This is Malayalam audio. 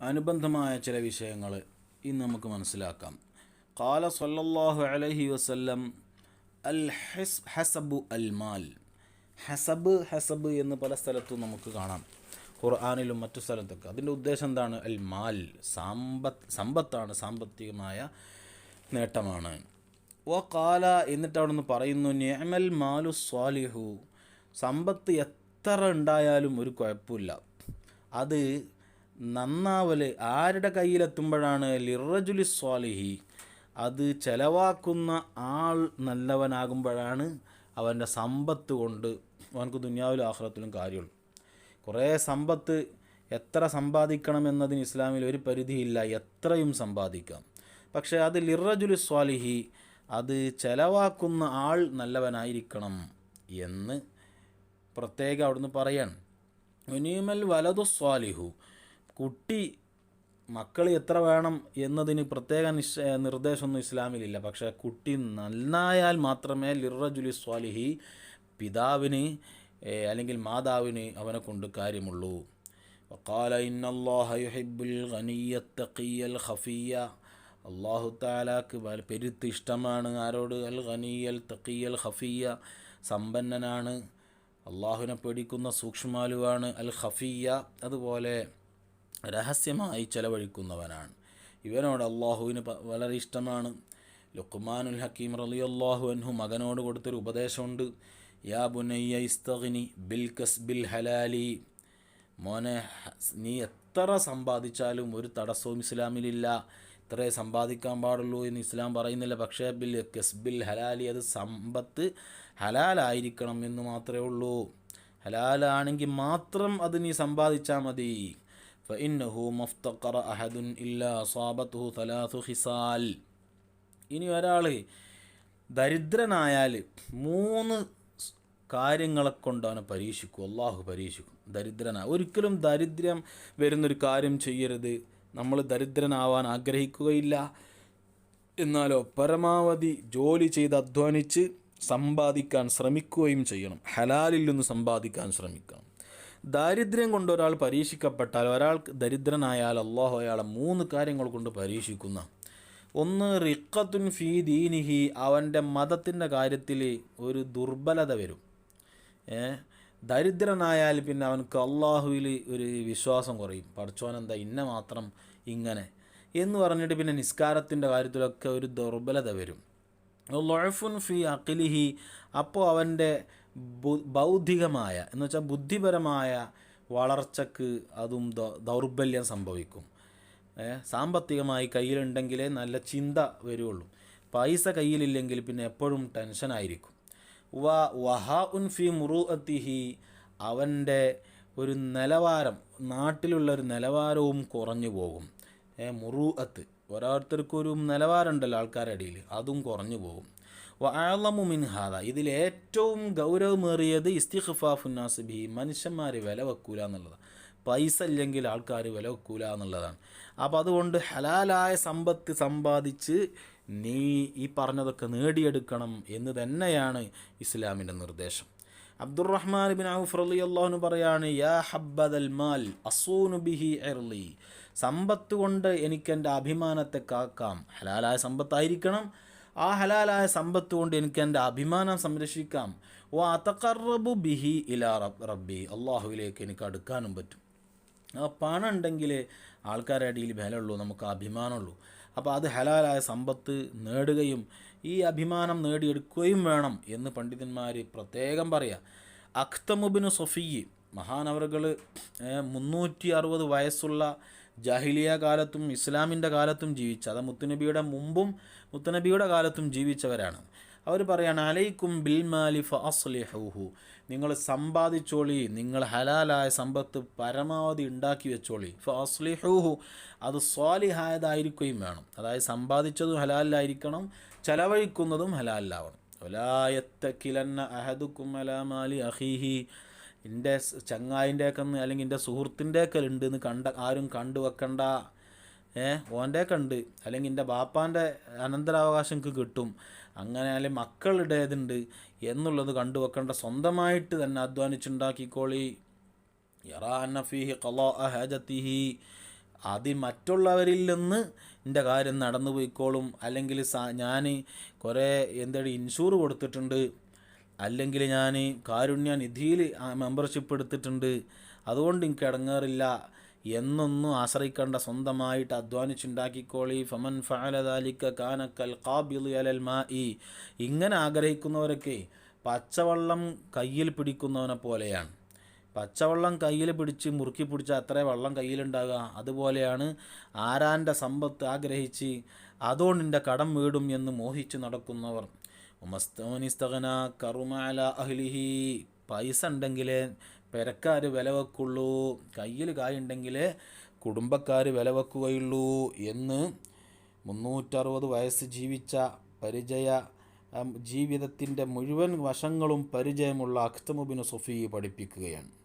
അനുബന്ധമായ ചില വിഷയങ്ങൾ ഇന്ന് നമുക്ക് മനസ്സിലാക്കാം. കാല സല്ലല്ലാഹു അലഹി വസ്ല്ലം അൽ ഹെസ് ഹസബു അൽ മാൽ. ഹസബ് ഹസബ് എന്ന് പല സ്ഥലത്തും നമുക്ക് കാണാം. ഖുർആാനിലും മറ്റു സ്ഥലത്തൊക്കെ. അതിന്റെ ഉദ്ദേശം എന്താണ്? അൽ മാൽ. സാമ്പത്ത് സമ്പത്താണ് സാമ്പത്തികമായ നേട്ടമാണ്. ഓ കാല എന്നിട്ട് അവിടെ നിന്ന് പറയുന്നു ഞമൽ മാലു സ്വാലിഹു. സമ്പത്ത് എത്ര ഉണ്ടായാലും ഒരു കുഴപ്പമില്ല. അത് നന്നാവൽ ആരുടെ കയ്യിലെത്തുമ്പോഴാണ്? ലിറജുലി സ്വാലിഹി. അത് ചെലവാക്കുന്ന ആൾ നല്ലവനാകുമ്പോഴാണ് അവന്റെ സമ്പത്ത് കൊണ്ട് അവനക്ക് ദുനിയാവിലും ആഹ്റത്തിലും കാര്യമുള്ളൂ. കുറേ സമ്പത്ത് എത്ര സമ്പാദിക്കണം എന്നതിന് ഇസ്ലാമിൽ ഒരു പരിധിയില്ല എത്രയും സമ്പാദിക്കാം. പക്ഷേ അത് ലിറജുലി സ്വാലിഹി അത് ചെലവാക്കുന്ന ആൾ നല്ലവനായിരിക്കണം എന്ന് പ്രത്യേകം അവിടുന്ന് പറയാണ്. ഒനീമൽ വലതു സ്വാലിഹു കുട്ടി മക്കൾ എത്ര വേണം എന്നതിന് പ്രത്യേക നിശ്ച നിർദ്ദേശമൊന്നും ഇസ്ലാമിലില്ല. പക്ഷേ കുട്ടി നന്നായാൽ മാത്രമേ ലിറജുലി സ്വാലിഹി പിതാവിന് അല്ലെങ്കിൽ മാതാവിന് അവനെ കൊണ്ട് കാര്യമുള്ളൂ. വക്കാല ഇന്നല്ലാഹ യുഹിബ്ബുൽ തഖിയൽ ഖഫിയ. അള്ളാഹു താലാക്ക് പെരുത്ത് ഇഷ്ടമാണ്. ആരോട്? അൽ ഖനിയൽ തക്കിയൽ ഖഫിയ. സമ്പന്നനാണ്. അള്ളാഹുവിനെ പേടിക്കുന്ന സൂക്ഷ്മാലുവാണ്. അൽ ഖഫിയ. അതുപോലെ രഹസ്യമായി ചെലവഴിക്കുന്നവനാണ്. ഇവനോട് അള്ളാഹുവിന് വളരെ ഇഷ്ടമാണ്. ലുക്മാനുൽ ഹക്കീം റലി അള്ളാഹു അൻഹു മകനോട് കൊടുത്തൊരു ഉപദേശമുണ്ട്. യാ ബുനയ്യ ഇസ്തഗ്നി ബിൽ കസ് ബിൽ ഹലാലി. മോനെ നീ എത്ര സമ്പാദിച്ചാലും ഒരു തടസ്സവും ഇസ്ലാമിലില്ല. അത്രേ സമ്പാദിക്കാൻ പാടുള്ളൂ എന്ന് ഇസ്ലാം പറയുന്നില്ല. പക്ഷേ ബിൽ കസ്ബിൽ ഹലാലി അത് സമ്പത്ത് ഹലാലായിരിക്കണം എന്ന് മാത്രമേ ഉള്ളൂ. ഹലാലാണെങ്കിൽ മാത്രം അത് നീ സമ്പാദിച്ചാൽ മതി. ഫഇന്നഹു മഫ്തഖറ അഹദുൻ ഇല്ലാ ഹിസാൽ. ഇനി ഒരാൾ ദരിദ്രനായാൽ മൂന്ന് കാര്യങ്ങളെ കൊണ്ടവനെ പരീക്ഷിക്കും. അള്ളാഹു പരീക്ഷിക്കും. ദരിദ്രനാ. ഒരിക്കലും ദരിദ്രം വരുന്നൊരു കാര്യം ചെയ്യരുത്. നമ്മൾ ദരിദ്രനാവാൻ ആഗ്രഹിക്കുകയില്ല. എന്നാലോ പരമാവധി ജോലി ചെയ്ത് അധ്വാനിച്ച് സമ്പാദിക്കാൻ ശ്രമിക്കുകയും ചെയ്യണം. ഹലാലിൽ നിന്ന് സമ്പാദിക്കാൻ ശ്രമിക്കണം. ദാരിദ്ര്യം കൊണ്ട് ഒരാൾ പരീക്ഷിക്കപ്പെട്ടാൽ ഒരാൾ ദരിദ്രനായാൽ അള്ളാഹു അയാളെ മൂന്ന് കാര്യങ്ങൾ കൊണ്ട് പരീക്ഷിക്കുന്ന. ഒന്ന് റിക്കത്തുൻ ഫീ ദീനിഹി അവന്റെ മതത്തിന്റെ കാര്യത്തിൽ ഒരു ദുർബലത വരും. ഏ? ദരിദ്രനായാൽ പിന്നെ അവനക്ക് അള്ളാഹുവിൽ ഒരു വിശ്വാസം കുറയും. പഠിച്ചോനെന്താ ഇന്ന മാത്രം ഇങ്ങനെ? എന്ന് പറഞ്ഞിട്ട് പിന്നെ നിസ്കാരത്തിന്റെ കാര്യത്തിലൊക്കെ ഒരു ദുർബലത വരും. ലൊഴഫുൻ ഫി അഖിലിഹി അപ്പോൾ അവന്റെ ബൗദ്ധികമായ എന്ന് വെച്ചാൽ ബുദ്ധിപരമായ വളർച്ചക്ക് അതും ദൗർബല്യം സംഭവിക്കും. സാമ്പത്തികമായി കയ്യിലുണ്ടെങ്കിലേ നല്ല ചിന്ത വരുള്ളൂ. പൈസ കയ്യിലില്ലെങ്കിൽ പിന്നെ എപ്പോഴും ടെൻഷനായിരിക്കും. വ വഹാ ഉൻ ഫി മുറുഅത്തിഹി. അവന്റെ ഒരു നിലവാരം നാട്ടിലുള്ള ഒരു നിലവാരവും കുറഞ്ഞു പോകും. ഏ മുറുഅത്ത്. ഓരോരുത്തർക്കും ഒരു നിലവാരമുണ്ടല്ലോ ആൾക്കാരുടെ ഇടയിൽ. അതും കുറഞ്ഞു പോകും. വഅളമു മിൻഹാദ ഇതിൽ ഏറ്റവും ഗൗരവമേറിയത് ഇസ്തിഖഫാഫുന്നാസ് ബി മനുഷ്യന്മാർ വില വെക്കൂല എന്നുള്ളതാണ്. പൈസ ഇല്ലെങ്കിൽ ആൾക്കാർ വില വെക്കൂല എന്നുള്ളതാണ്. അപ്പോൾ അതുകൊണ്ട് ഹലാലായ സമ്പത്ത് സമ്പാദിച്ച് നീ ഈ പറഞ്ഞതൊക്കെ നേടിയെടുക്കണം എന്ന് തന്നെയാണ് ഇസ്ലാമിന്റെ നിർദ്ദേശം. അബ്ദുറഹ്മാൻ ബിൻ ഔഫ് അലി അള്ളാഹുന് പറയാണ് യാ ഹബ്ബദൽ മാൽ അസൂനു ബിഹി എർലി സമ്പത്ത് കൊണ്ട് എനിക്ക് എന്റെ അഭിമാനത്തെ കാക്കാം. ഹലാലായ സമ്പത്തായിരിക്കണം. ആ ഹലാലായ സമ്പത്ത് കൊണ്ട് എനിക്ക് എന്റെ അഭിമാനം സംരക്ഷിക്കാം. ഓ അതക്കറബു ബിഹി ഇലാ റബ് റബ്ബി. അള്ളാഹുവിലേക്ക് എനിക്ക് അടുക്കാനും പറ്റും. ആ പണം ഉണ്ടെങ്കിൽ ആൾക്കാരുടെ ഇടയിൽ വിലയുള്ളൂ നമുക്ക് അഭിമാനമുള്ളൂ. അപ്പോൾ അത് ഹലാലായ സമ്പത്ത് നേടുകയും ഈ അഭിമാനം നേടിയെടുക്കുകയും വേണം എന്ന് പണ്ഡിതന്മാർ പ്രത്യേകം പറയാം. അഖ്തമുബിന് സൊഫിയി മഹാനവറുകൾ മുന്നൂറ്റി അറുപത് വയസ്സുള്ള ജാഹിലിയ കാലത്തും ഇസ്ലാമിന്റെ കാലത്തും ജീവിച്ച അത് മുത്തുനബിയുടെ മുമ്പും മുത്തുനബിയുടെ കാലത്തും ജീവിച്ചവരാണ്. അവർ പറയാണ് അലൈക്കും ബിൽമാലി ഫസ്ലിഹൂഹു നിങ്ങൾ സമ്പാദിച്ചോളി നിങ്ങൾ ഹലാലായ സമ്പത്ത് പരമാവധി ഉണ്ടാക്കി വെച്ചോളി. ഫസ്ലിഹൂഹു അത് സ്വാലിഹായതായിരിക്കുകയും വേണം. അതായത് സമ്പാദിച്ചതും ഹലാലിലായിരിക്കണം ചെലവഴിക്കുന്നതും ഹലാലിലാവണം. അഹദുക്കും അലാമാലി അഹീഹി എന്റെ ചങ്ങായിന്റെ ഒക്കെ അല്ലെങ്കിൽ എന്റെ സുഹൃത്തിന്റെ ഒക്കെ ഉണ്ട് എന്ന് കണ്ട ആരും കണ്ടു വെക്കണ്ട. ഏ ഓന്റെ കണ്ട് അല്ലെങ്കിൽ എന്റെ ബാപ്പാന്റെ അനന്തരാവകാശം കിട്ടും. അങ്ങനെ മക്കളുടേതുണ്ട് എന്നുള്ളത് കണ്ടുവെക്കേണ്ട സ്വന്തമായിട്ട് തന്നെ അധ്വാനിച്ചുണ്ടാക്കിക്കോളി. യറാനഫിഹി കലോ അഹജത്തിഹി അത് മറ്റുള്ളവരിൽ നിന്ന് എന്റെ കാര്യം നടന്നു പോയിക്കോളും. അല്ലെങ്കിൽ ഞാൻ കുറേ എന്താണ് ഇൻഷൂർ കൊടുത്തിട്ടുണ്ട്. അല്ലെങ്കിൽ ഞാൻ കാരുണ്യ നിധിയിൽ മെമ്പർഷിപ്പ് എടുത്തിട്ടുണ്ട് അതുകൊണ്ട് എനിക്ക് ഇടങ്ങാറില്ല. എന്നൊന്നും ആശ്രയിക്കേണ്ട. സ്വന്തമായിട്ട് അധ്വാനിച്ചുണ്ടാക്കിക്കോളി. ഫമൻ ഫഅലദാലിക്ക കാനക്കൽ കാബിൽ മാഇ. ഇങ്ങനെ ആഗ്രഹിക്കുന്നവരൊക്കെ പച്ചവെള്ളം കയ്യിൽ പിടിക്കുന്നവനെ പോലെയാണ്. പച്ചവെള്ളം കയ്യിൽ പിടിച്ച് മുറുക്കി പിടിച്ച അത്ര വെള്ളം കയ്യിലുണ്ടാകുക അതുപോലെയാണ് ആരാന്റെ സമ്പത്ത് ആഗ്രഹിച്ച് അതുകൊണ്ട് എന്റെ കടം വീടും എന്ന് മോഹിച്ച് നടക്കുന്നവർ. ഉമസ്തവനിസ്തകന കറുമാല അഹ്ലിഹി. പൈസ ഉണ്ടെങ്കിലേ പെരക്കാർ വില വെക്കുള്ളൂ. കയ്യിൽ കായുണ്ടെങ്കിൽ കുടുംബക്കാർ വില വെക്കുകയുള്ളൂ എന്ന് മുന്നൂറ്ററുപത് വയസ്സ് ജീവിച്ച പരിചയ ജീവിതത്തിന്റെ മുഴുവൻ വശങ്ങളും പരിചയമുള്ള അഖ്തമുബിന് സുഫി പഠിപ്പിക്കുകയാണ്.